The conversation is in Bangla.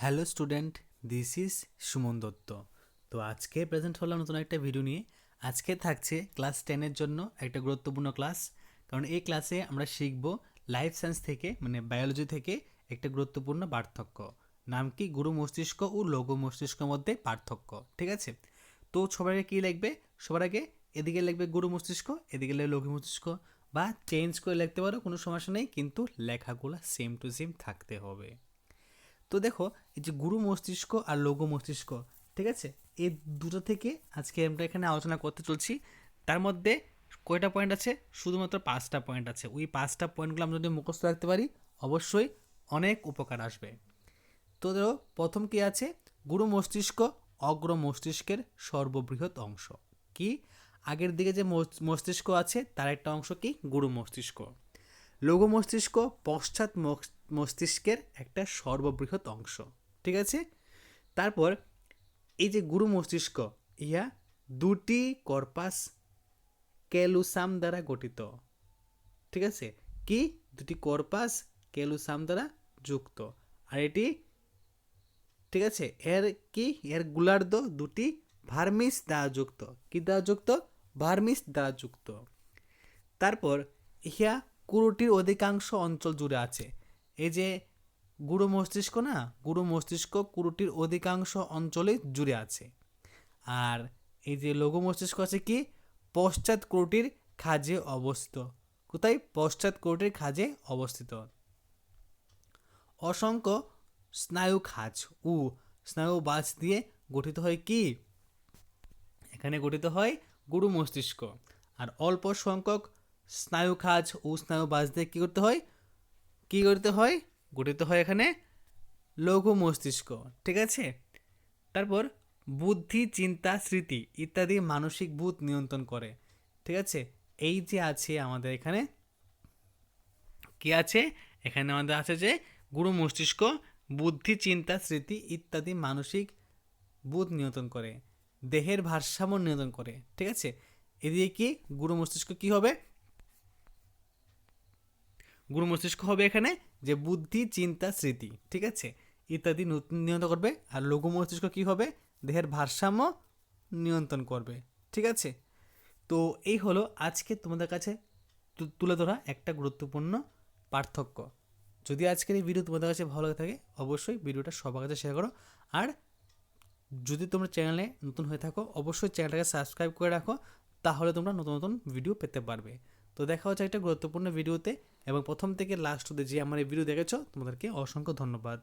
Hello student, this is Suman Dutta. তো আজকে প্রেজেন্ট হলাম নতুন একটা ভিডিও নিয়ে। আজকে থাকছে ক্লাস টেনের জন্য একটা গুরুত্বপূর্ণ ক্লাস। কারণ এই ক্লাসে আমরা শিখব লাইফ সায়েন্স থেকে মানে বায়োলজি থেকে একটা গুরুত্বপূর্ণ পার্থক্য। নাম কি? গুরু মস্তিষ্ক ও লঘু মস্তিষ্কের মধ্যে পার্থক্য, ঠিক আছে? তো সবার আগে কী লিখবে? সবার আগে এদিকে লিখবে গুরু মস্তিষ্ক, এদিকে লিখবে লঘু মস্তিষ্ক। বা চেঞ্জ করে লিখতে পারো, কোনো সমস্যা নেই, কিন্তু লেখাগুলো সেম টু সেম থাকতে হবে। তো দেখো, এই যে গুরু মস্তিষ্ক আর লঘু মস্তিষ্ক, ঠিক আছে? এই দুটো থেকে আজকে আমরা এখানে আলোচনা করতে চলছি। তার মধ্যে কয়টা পয়েন্ট আছে? শুধুমাত্র পাঁচটা পয়েন্ট আছে। ওই পাঁচটা পয়েন্টগুলো আমরা যদি মুখস্থ রাখতে পারি, অবশ্যই অনেক উপকার আসবে। তো ধরো, প্রথম কী আছে? গুরু মস্তিষ্ক অগ্র মস্তিষ্কের সর্ববৃহৎ অংশ। কি? আগের দিকে যে মস- মস্তিষ্ক আছে, তার একটা অংশ কি? গুরু মস্তিষ্ক। লঘু মস্তিষ্ক পশ্চাৎ মস্তিষ্কের একটা সর্ববৃহৎ অংশ, ঠিক আছে? তারপর এই যে গুরু মস্তিষ্ক, ইহা দুটি কর্পাস ক্যালুসাম দ্বারা গঠিত, ঠিক আছে? কি? দুটি কর্পাস ক্যালুসাম দ্বারা যুক্ত। আর এটি, ঠিক আছে? এর কি? এর গুলার্ধ দুটি ভার্মিস দ্বারা যুক্ত। কি দ্বারা যুক্ত? ভার্মিস দ্বারা যুক্ত। তারপর ইহা কুরুটির অধিকাংশ অঞ্চল জুড়ে আছে। এই যে গুরু মস্তিষ্ক না, গুরু মস্তিষ্ক কুরুটির অধিকাংশ অঞ্চলে জুড়ে আছে। আর এই যে লঘু মস্তিষ্ক আছে কি? পশ্চাৎ কুরুটির খাজে অবস্থিত। কোথায়? পশ্চাৎ কুরুটির খাজে অবস্থিত। অসংখ্য স্নায়ু খাজ ও স্নায়ু বাজ দিয়ে গঠিত হয় কি? এখানে গঠিত হয় গুরু মস্তিষ্ক। আর অল্প সংখ্যক স্নায়ু খাজ ও স্নায়ু বাজ দিয়ে কী করতে হয়? কী করতে হয়? গঠিত হয় এখানে লঘু মস্তিষ্ক, ঠিক আছে? তারপর বুদ্ধি, চিন্তা, স্মৃতি ইত্যাদি মানসিক বুধ নিয়ন্ত্রণ করে, ঠিক আছে? এই যে আছে আমাদের এখানে, কি আছে? এখানে আমাদের আছে যে গুরু মস্তিষ্ক, বুদ্ধি, চিন্তা, স্মৃতি ইত্যাদি মানসিক বুধ নিয়ন্ত্রণ করে, দেহের ভারসাম্য নিয়ন্ত্রণ করে, ঠিক আছে? এদিকে কি? গুরু মস্তিষ্ক কি হবে? গুরু মস্তিষ্ক হবে এখানে যে বুদ্ধি, চিন্তা, স্মৃতি, ঠিক আছে? ইত্যাদি নিয়ন্ত্রণ করবে। আর লঘু মস্তিষ্ক কী হবে? দেহের ভারসাম্য নিয়ন্ত্রণ করবে, ঠিক আছে? তো এই হলো আজকে তোমাদের কাছে তুলে ধরা একটা গুরুত্বপূর্ণ পার্থক্য। যদি আজকের এই ভিডিও তোমাদের কাছে ভালো লাগে থাকে, অবশ্যই ভিডিওটা সবার কাছে শেয়ার করো। আর যদি তোমরা চ্যানেলে নতুন হয়ে থাকো, অবশ্যই চ্যানেলটাকে সাবস্ক্রাইব করে রাখো, তাহলে তোমরা নতুন নতুন ভিডিও পেতে পারবে। তো দেখা হচ্ছে একটা গুরুত্বপূর্ণ ভিডিওতে এবং প্রথম থেকে লাস্ট অব্দি যে আমার এই ভিডিও দেখেছ, তোমাদেরকে অসংখ্য ধন্যবাদ।